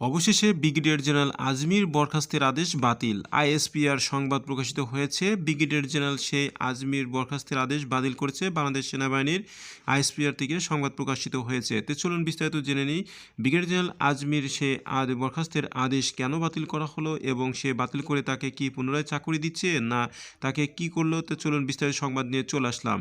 অবশেষে brigadier general আজমির বরখাস্তের আদেশ বাতিল। আইএসপিআর সংবাদ প্রকাশিত হয়েছে। ব্রিগেডিয়ার জেনারেল সেই আজমির বরখাস্তের আদেশ বাতিল করেছে। বাংলাদেশ সেনাবাহিনীর আইএসপিআর থেকে সংবাদ প্রকাশিত হয়েছে। তো চলুন বিস্তারিত জেনে নিই। ব্রিগেডিয়ার জেনারেল আজমির সে আদ বরখাস্তের আদেশ কেন বাতিল করা হলো এবং সে বাতিল করে তাকে কি পুনরায় চাকরি দিচ্ছে না তাকে কি করল? তো চলুন বিস্তারিত সংবাদ নিয়ে চলে আসলাম।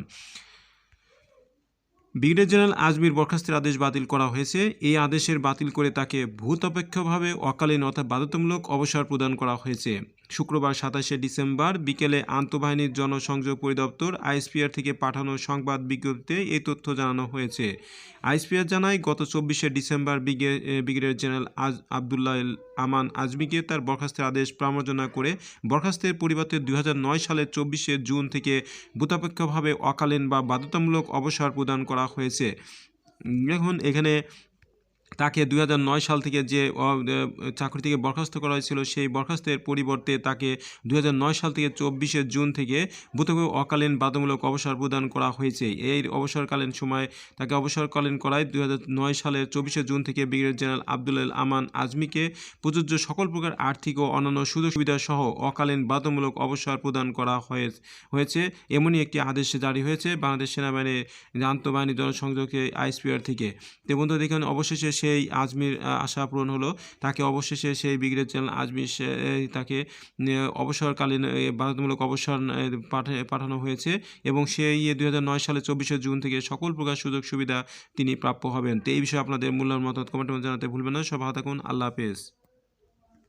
ব্রিগেডিয়ার জেনারেল আজমির বরখাস্তের আদেশ বাতিল করা হয়েছে। এই আদেশের বাতিল করে তাকে ভূতপেক্ষভাবে অকালীন অর্থাৎ বাধ্যতামূলক অবসর প্রদান করা হয়েছে। শুক্রবার সাতাশে ডিসেম্বর বিকেলে আন্তঃবাহিনীর জনসংযোগ পরিদপ্তর আইএসপিআর থেকে পাঠানো সংবাদ বিজ্ঞপ্তিতে এই তথ্য জানানো হয়েছে। আইএসপিআর জানায়, গত চব্বিশে ডিসেম্বর ব্রিগেডিয়ার জেনারেল আজ আবদুল্লাহ আমান আজমিকে তার বরখাস্তের আদেশ প্রমার্জনা করে বরখাস্তের পরিবর্তে দুই হাজার নয় সালের চব্বিশে জুন থেকে ভূতাপেক্ষভাবে অকালীন বা বাধ্যতামূলক অবসর প্রদান করা হয়েছে। এখন এখানে তাকে দুই হাজার নয় সাল থেকে যে চাকরি থেকে বরখাস্ত করা হয়েছিল, সেই বরখাস্তের পরিবর্তে তাকে দুই হাজার নয় সাল থেকে চব্বিশে জুন থেকে ভূতপেক্ষ অকালীন বাধ্যতামূলক অবসর প্রদান করা হয়েছে। এই অবসরকালীন সময় তাকে অবসরকালীন করায় দুই হাজার নয় সালের চব্বিশে জুন থেকে ব্রিগেডিয়ার জেনারেল আব্দুল আমান আজমিকে প্রযোজ্য সকল প্রকার আর্থিক ও অন্যান্য সুযোগ সুবিধা সহ অকালীন বাধ্যতামূলক অবসর প্রদান করা হয়ে- হয়েছে। এমনই একটি আদেশ জারি হয়েছে বাংলাদেশ সেনাবাহিনীর আন্তঃবাহিনী জনসংযোগে আইসপিআর থেকে। তো বন্ধু দেখেন, অবশেষে সেই আজমির আশা পূরণ হলো। তাকে অবশেষে সেই ব্রিগেডিয়ার জেনারেল আজমির তাকে অবসরকালীন বাধ্যতামূলক অবসর পাঠানো হয়েছে এবং সেই দুই হাজার নয় সালে চব্বিশে জুন থেকে সকল প্রকার সুযোগ সুবিধা তিনি প্রাপ্য হবেন। তো এই বিষয়ে আপনাদের মূল্যায়ন মতামত কমেন্ট জানাতে ভুলবেন না। সব থাকুন। আল্লাহ হাফেজ।